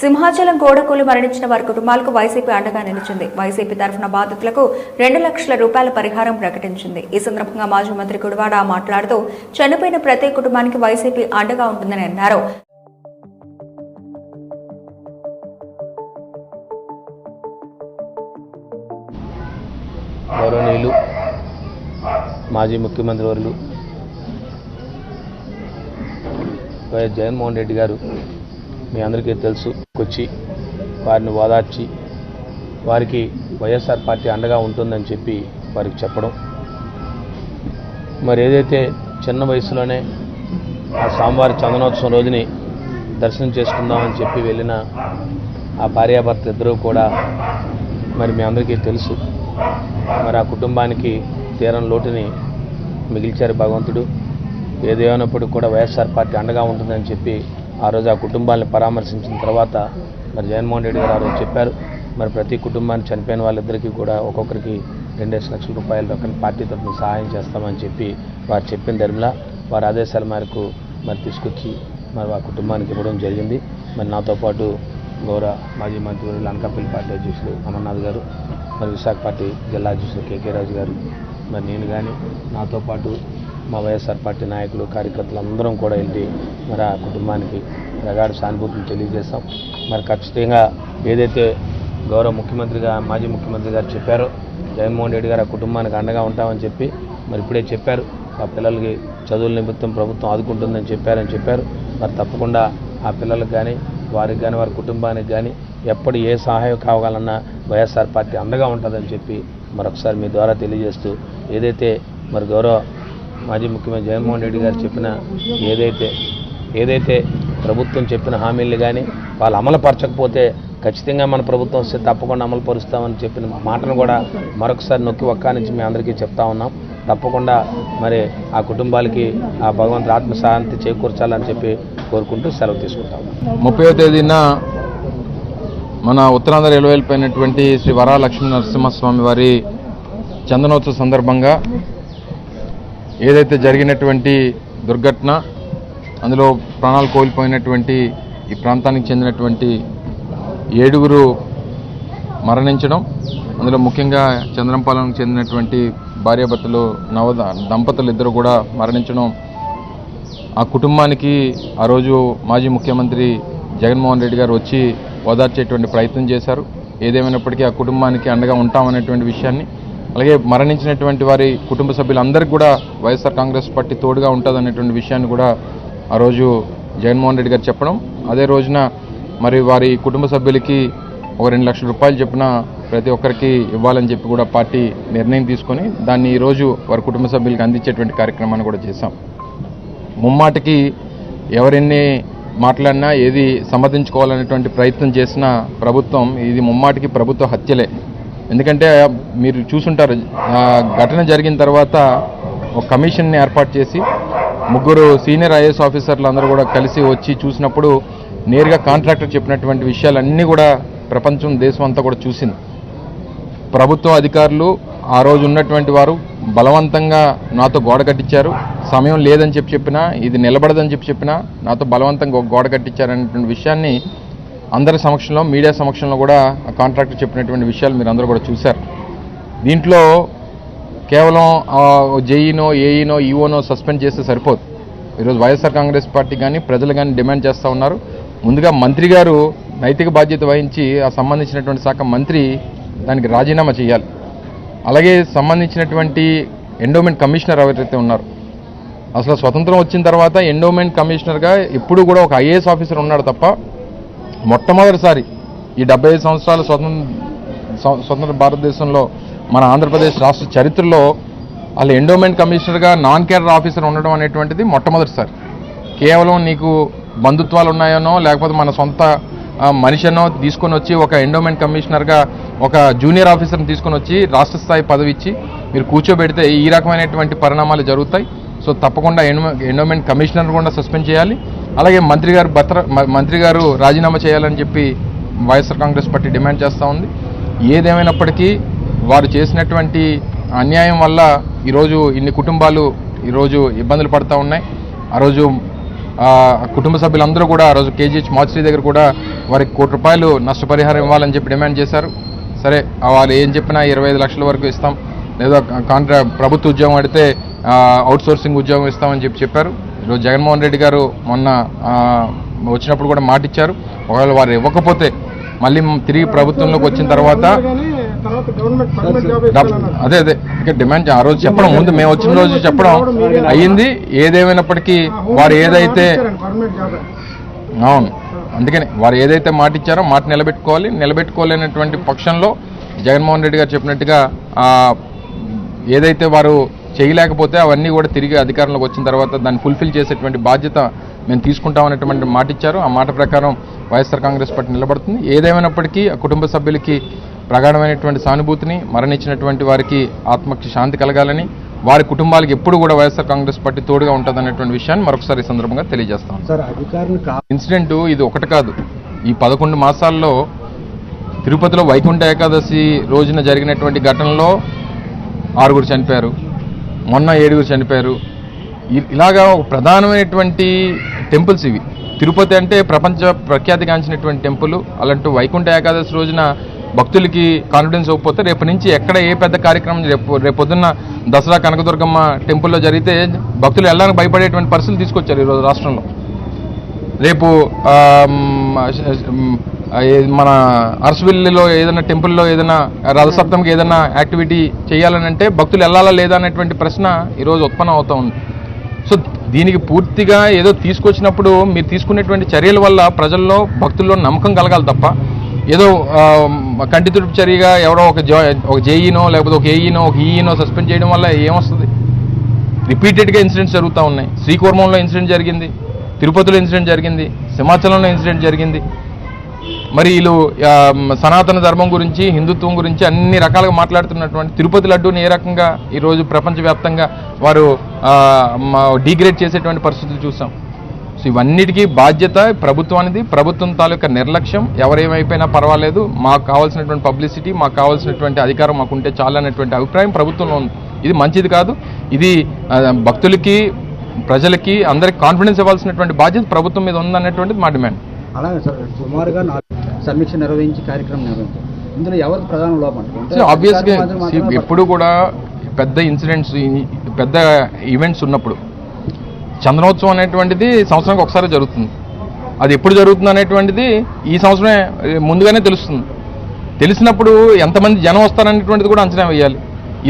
సింహాచలం గోడకూలు మరణించిన వారి కుటుంబాలకు వైసీపీ అండగా నిలిచింది. వైసీపీ తరఫున బాధితులకు రెండు లక్షల రూపాయల పరిహారం ప్రకటించింది. ఈ సందర్భంగా మాజీ మంత్రి గుడివాడ మాట్లాడుతూ చనిపోయిన ప్రతి కుటుంబానికి వైసీపీ అండగా ఉంటుందని అన్నారు. గౌరవనీయులు మాజీ ముఖ్యమంత్రి వర్యులు వైఎస్ జగన్మోహన్ రెడ్డి గారు మీ అందరికీ తెలుసు వచ్చి వారిని ఓదార్చి వారికి వైఎస్ఆర్ పార్టీ అండగా ఉంటుందని చెప్పి వారికి చెప్పడం. మరి ఏదైతే చిన్న వయసులోనే ఆ స్వామివారి చందనోత్సవం రోజుని దర్శనం చేసుకుందామని చెప్పి వెళ్ళిన ఆ భార్యాభర్త ఇద్దరూ కూడా మరి మీ అందరికీ తెలుసు. మరి ఆ కుటుంబానికి తీరం లోటుని మిగిల్చారు భగవంతుడు. ఏదేమైనప్పుడు కూడా వైఎస్ఆర్ పార్టీ అండగా ఉంటుందని చెప్పి ఆ రోజు ఆ కుటుంబాన్ని పరామర్శించిన తర్వాత మరి జగన్మోహన్ రెడ్డి గారు ఆ రోజు చెప్పారు. మరి ప్రతి కుటుంబాన్ని చనిపోయిన వాళ్ళిద్దరికీ కూడా ఒక్కొక్కరికి రెండేసి లక్షల రూపాయల రకం పార్టీ తరఫున సహాయం చేస్తామని చెప్పి వారు చెప్పిన ధర్మలా వారి ఆదేశాల మేరకు మరి తీసుకొచ్చి మరి ఆ కుటుంబానికి ఇవ్వడం జరిగింది. మరి నాతో పాటు గౌరవ మాజీ మంత్రివర్యులు అనకాపల్లి పార్టీ అధ్యక్షులు అమర్నాథ్ గారు మరి విశాఖ పార్టీ జిల్లా అధ్యక్షులు కేకే రాజు గారు మరి నేను కానీ నాతో పాటు మా వైఎస్ఆర్ పార్టీ నాయకులు కార్యకర్తలు అందరం కూడా వెళ్ళి మరి ఆ కుటుంబానికి ప్రగాఢ సానుభూతిని తెలియజేస్తాం. మరి ఖచ్చితంగా ఏదైతే గౌరవ ముఖ్యమంత్రిగా మాజీ ముఖ్యమంత్రి గారు చెప్పారో జగన్మోహన్ రెడ్డి గారు ఆ కుటుంబానికి అండగా ఉంటామని చెప్పి మరి ఇప్పుడే చెప్పారు. ఆ పిల్లలకి చదువుల నిమిత్తం ప్రభుత్వం ఆదుకుంటుందని చెప్పారని చెప్పారు. మరి తప్పకుండా ఆ పిల్లలకు కానీ వారికి కానీ వారి కుటుంబానికి కానీ ఎప్పుడు ఏ సహాయం కావాలన్నా వైఎస్ఆర్ పార్టీ అండగా ఉంటుందని చెప్పి మరొకసారి మీ ద్వారా తెలియజేస్తూ ఏదైతే మరి గౌరవ మాజీ ముఖ్యమంత్రి జగన్మోహన్ రెడ్డి గారు చెప్పిన ఏదైతే ఏదైతే ప్రభుత్వం చెప్పిన హామీలు కానీ వాళ్ళు అమలుపరచకపోతే ఖచ్చితంగా మన ప్రభుత్వం వస్తే తప్పకుండా అమలు పరుస్తామని చెప్పిన మాటను కూడా మరొకసారి నొక్కి ఒక్క నుంచి మీ అందరికీ చెప్తా ఉన్నాం. తప్పకుండా మరి ఆ కుటుంబాలకి ఆ భగవంతుడు ఆత్మశాంతి చేకూర్చాలని చెప్పి కోరుకుంటూ సెలవు తీసుకుంటాం. ముప్పైవ తేదీన మన ఉత్తరాంధ్ర ఎలువెళ్ళిపోయినటువంటి శ్రీ వరాలక్ష్మీ నరసింహస్వామి వారి చందనోత్సవ సందర్భంగా ఏదైతే జరిగినటువంటి దుర్ఘటన అందులో ప్రాణాలు కోల్పోయినటువంటి ఈ ప్రాంతానికి చెందినటువంటి ఏడుగురు మరణించడం అందులో ముఖ్యంగా చంద్రంపాలెంకి చెందినటువంటి భార్యాభర్తలు నవ దంపతులు ఇద్దరు కూడా మరణించడం. ఆ కుటుంబానికి ఆ రోజు మాజీ ముఖ్యమంత్రి జగన్మోహన్ రెడ్డి గారు వచ్చి ఓదార్చేటువంటి ప్రయత్నం చేశారు. ఏదేమైనప్పటికీ ఆ కుటుంబానికి అండగా ఉంటామనేటువంటి విషయాన్ని అలాగే మరణించినటువంటి వారి కుటుంబ సభ్యులందరికీ కూడా వైఎస్ఆర్ కాంగ్రెస్ పార్టీ తోడుగా ఉంటుందనేటువంటి విషయాన్ని కూడా ఆ రోజు జగన్మోహన్ రెడ్డి గారు చెప్పడం. అదే రోజున మరి వారి కుటుంబ సభ్యులకి ఒక రెండు లక్షల రూపాయలు చెప్పిన ప్రతి ఒక్కరికి ఇవ్వాలని చెప్పి కూడా పార్టీ నిర్ణయం తీసుకొని దాన్ని ఈరోజు వారి కుటుంబ సభ్యులకి అందించేటువంటి కార్యక్రమాన్ని కూడా చేశాం. ముమ్మాటికి ఎవరెన్ని మాట్లాడినా ఏది సమర్థించుకోవాలనేటువంటి ప్రయత్నం చేసిన ప్రభుత్వం ఇది ముమ్మాటికి ప్రభుత్వ హత్యలే. ఎందుకంటే మీరు చూసుంటారు ఆ ఘటన జరిగిన తర్వాత ఒక కమిషన్ని ఏర్పాటు చేసి ముగ్గురు సీనియర్ ఐఏఎస్ ఆఫీసర్లు అందరూ కూడా కలిసి వచ్చి చూసినప్పుడు నేరుగా కాంట్రాక్టర్ చెప్పినటువంటి విషయాలన్నీ కూడా ప్రపంచం దేశం అంతా కూడా చూసింది. ప్రభుత్వ అధికారులు ఆ రోజు ఉన్నటువంటి వారు బలవంతంగా నాతో గోడ కట్టించారు. సమయం లేదని చెప్పి చెప్పినా ఇది నిలబడదని చెప్పి చెప్పినా నాతో బలవంతంగా గోడ గోడ కట్టించారనేటువంటి విషయాన్ని అందరి సమక్షంలో మీడియా సమక్షంలో కూడా ఆ కాంట్రాక్టర్ చెప్పినటువంటి విషయాలు మీరు అందరూ కూడా చూశారు. దీంట్లో కేవలం జేఈనో ఏఈనో ఈఓనో సస్పెండ్ చేస్తే సరిపోదు. ఈరోజు వైఎస్ఆర్ కాంగ్రెస్ పార్టీ కానీ ప్రజలు కానీ డిమాండ్ చేస్తూ ఉన్నారు. ముందుగా మంత్రి గారు నైతిక బాధ్యత వహించి ఆ సంబంధించినటువంటి శాఖ మంత్రి దానికి రాజీనామా చేయాలి. అలాగే సంబంధించినటువంటి ఎండోమెంట్ కమిషనర్ ఎవరైతే ఉన్నారు అసలు స్వతంత్రం వచ్చిన తర్వాత ఎండోమెంట్ కమిషనర్గా ఎప్పుడు కూడా ఒక ఐఏఎస్ ఆఫీసర్ ఉన్నాడు తప్ప మొట్టమొదటిసారి ఈ డెబ్బై ఐదు సంవత్సరాల స్వతంత్ర స్వతంత్ర భారతదేశంలో మన ఆంధ్రప్రదేశ్ రాష్ట్ర చరిత్రలో అలా ఎండోమెంట్ కమిషనర్గా నాన్ కేడర్ ఆఫీసర్ ఉండడం అనేటువంటిది మొట్టమొదటిసారి. కేవలం నీకు బంధుత్వాలు ఉన్నాయనో లేకపోతే మన సొంత మనిషినో తీసుకొని వచ్చి ఒక ఎండోమెంట్ కమిషనర్గా ఒక జూనియర్ ఆఫీసర్ని తీసుకొని వచ్చి రాష్ట్ర స్థాయి పదవి ఇచ్చి మీరు కూర్చోబెడితే ఈ రకమైనటువంటి పరిణామాలు జరుగుతాయి. సో తప్పకుండా ఎండో ఎండోమెంట్ కమిషనర్ కూడా సస్పెండ్ చేయాలి. అలాగే మంత్రి గారు భద్ర మ- మంత్రి గారు రాజీనామా చేయాలని చెప్పి వైఎస్ఆర్ కాంగ్రెస్ పార్టీ డిమాండ్ చేస్తూ ఉంది. ఏదేమైనప్పటికీ వారు చేసినటువంటి అన్యాయం వల్ల ఈరోజు ఇన్ని కుటుంబాలు ఈరోజు ఇబ్బందులు పడుతూ ఉన్నాయి. ఆ రోజు కుటుంబ సభ్యులందరూ కూడా ఆ రోజు కేజీహెచ్ మార్చి దగ్గర కూడా వారికి కోటి రూపాయలు నష్టపరిహారం ఇవ్వాలని చెప్పి డిమాండ్ చేశారు. సరే వాళ్ళు ఏం చెప్పినా ఇరవై ఐదు లక్షల వరకు ఇస్తాం. లేదా కాంట్రా ప్రభుత్వ ఉద్యోగం అడితే అవుట్సోర్సింగ్ ఉద్యోగం ఇస్తామని చెప్పి చెప్పారు. ఈరోజు జగన్మోహన్ రెడ్డి గారు మొన్న వచ్చినప్పుడు కూడా మాట ఇచ్చారు ఒకవేళ వారు ఇవ్వకపోతే మళ్ళీ తిరిగి ప్రభుత్వంలోకి వచ్చిన తర్వాత. అదే అదే. ఇక డిమాండ్ ఆ రోజు చెప్పడం ముందు మేము వచ్చిన రోజు చెప్పడం అయ్యింది. ఏదేమైనప్పటికీ వారు ఏదైతే అవును. అందుకని వారు ఏదైతే మాట ఇచ్చారో మాట నిలబెట్టుకోవాలి. నిలబెట్టుకోలేనటువంటి పక్షంలో జగన్మోహన్ రెడ్డి గారు చెప్పినట్టుగా ఏదైతే వారు చేయలేకపోతే అవన్నీ కూడా తిరిగి అధికారంలోకి వచ్చిన తర్వాత దాన్ని ఫుల్ఫిల్ చేసేటువంటి బాధ్యత మేము తీసుకుంటామనేటువంటి మాట ఇచ్చారు. ఆ మాట ప్రకారం వైఎస్ఆర్ కాంగ్రెస్ పార్టీ నిలబడుతుంది. ఏదేమైనప్పటికీ ఆ కుటుంబ సభ్యులకి ప్రగాఢమైనటువంటి సానుభూతిని మరణించినటువంటి వారికి ఆత్మకి శాంతి కలగాలని వారి కుటుంబాలకు ఎప్పుడు కూడా వైఎస్ఆర్ కాంగ్రెస్ పార్టీ తోడుగా ఉంటుందనేటువంటి విషయాన్ని మరొకసారి సందర్భంగా తెలియజేస్తాం. ఇన్సిడెంట్ ఇది ఒకటి కాదు. ఈ పదకొండు మాసాల్లో తిరుపతిలో వైకుంఠ ఏకాదశి రోజున జరిగినటువంటి ఘటనలో ఆరుగురు చనిపోయారు. మొన్న ఏడుగురు చనిపోయారు. ఇ- ఇలాగా ఒక ప్రధానమైనటువంటి టెంపుల్స్ ఇవి. తిరుపతి అంటే ప్రపంచ ప్రఖ్యాతిగాంచినటువంటి టెంపుల్. అలాంటి వైకుంఠ ఏకాదశి రోజున భక్తులకి కాన్ఫిడెన్స్ ఇవ్వకపోతే రేపు నుంచి ఎక్కడ ఏ పెద్ద కార్యక్రమం రేపు రేపొద్దున్న దసరా కనకదుర్గమ్మ టెంపుల్లో జరిగితే భక్తులు వెళ్ళడానికి భయపడేటువంటి పరిస్థితులు తీసుకొచ్చారు ఈరోజు రాష్ట్రంలో. రేపు మన అరసవిల్లిలో ఏదైనా టెంపుల్లో ఏదైనా రథసప్తమికి ఏదైనా యాక్టివిటీ చేయాలని అంటే భక్తులు వెళ్ళాలా లేదా అనేటువంటి ప్రశ్న ఈరోజు ఉత్పన్నం అవుతూ ఉంది. సో దీనికి పూర్తిగా ఏదో తీసుకొచ్చినప్పుడు మీరు తీసుకునేటువంటి చర్యల వల్ల ప్రజల్లో భక్తుల్లో నమ్మకం కలగాలి తప్ప ఏదో కంటి తుడుపు చర్యగా ఎవరో ఒక జా ఒక జేఈనో లేకపోతే ఒక ఏఈనో ఒక ఈఈనో సస్పెండ్ చేయడం వల్ల ఏమొస్తుంది? రిపీటెడ్గా ఇన్సిడెంట్స్ జరుగుతూ ఉన్నాయి. శ్రీకూర్మంలో ఇన్సిడెంట్ జరిగింది. తిరుపతిలో ఇన్సిడెంట్ జరిగింది సింహాచలంలో ఇన్సిడెంట్ జరిగింది. మరి వీళ్ళు సనాతన ధర్మం గురించి హిందుత్వం గురించి అన్ని రకాలుగా మాట్లాడుతున్నటువంటి తిరుపతి లడ్డూని ఏ రకంగా ఈరోజు ప్రపంచవ్యాప్తంగా వారు డీగ్రేడ్ చేసేటువంటి పరిస్థితులు చూసాం. సో ఇవన్నిటికీ బాధ్యత ప్రభుత్వానిది ప్రభుత్వం తాలూకా నిర్లక్ష్యం. ఎవరేమైపోయినా పర్వాలేదు. మాకు కావాల్సినటువంటి పబ్లిసిటీ మాకు కావాల్సినటువంటి అధికారం మాకు ఉంటే చాలు అనేటువంటి అభిప్రాయం ప్రభుత్వంలో ఉంది. ఇది మంచిది కాదు. ఇది భక్తులకి ప్రజలకి అందరికి కాన్ఫిడెన్స్ ఇవ్వాల్సినటువంటి బాధ్యత ప్రభుత్వం మీద ఉందనేటువంటిది మా డిమాండ్. అలాగే సార్ సుమారుగా సమీక్ష నిర్వహించి కార్యక్రమం నిర్వహించారు. ఇందులో ఎవరికి ప్రధాన లోపం ఆబ్వియస్గా ఎప్పుడు కూడా పెద్ద ఇన్సిడెంట్స్ పెద్ద ఈవెంట్స్ ఉన్నప్పుడు చంద్రోత్సవం అనేటువంటిది సంవత్సరానికి ఒకసారి జరుగుతుంది. అది ఎప్పుడు జరుగుతుంది అనేటువంటిది ఈ సంవత్సరమే ముందుగానే తెలుస్తుంది. తెలిసినప్పుడు ఎంతమంది జనం వస్తారనేటువంటిది కూడా అంచనా వేయాలి.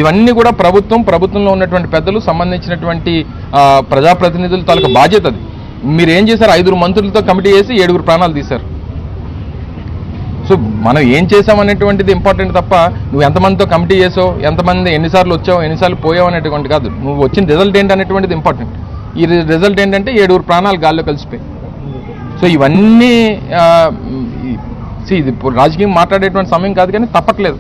ఇవన్నీ కూడా ప్రభుత్వం ప్రభుత్వంలో ఉన్నటువంటి పెద్దలు సంబంధించినటువంటి ప్రజాప్రతినిధుల తాలూకు బాధ్యత అది. మీరు ఏం చేశారు? ఐదుగురు మంత్రులతో కమిటీ చేసి ఏడుగురు ప్రాణాలు తీశారు. సో మనం ఏం చేసామనేటువంటిది ఇంపార్టెంట్ తప్ప నువ్వు ఎంతమందితో కమిటీ చేసావు ఎంతమంది ఎన్నిసార్లు వచ్చావు ఎన్నిసార్లు పోయావు అనేటువంటి కాదు. నువ్వు వచ్చిన రిజల్ట్ ఏంటి అనేటువంటిది ఇంపార్టెంట్. ఈ రిజల్ట్ ఏంటంటే ఏడుగురు ప్రాణాలు గాల్లో కలిసిపోయి సో ఇవన్నీ ఇది రాజకీయం మాట్లాడేటువంటి సమయం కాదు కానీ తప్పట్లేదు.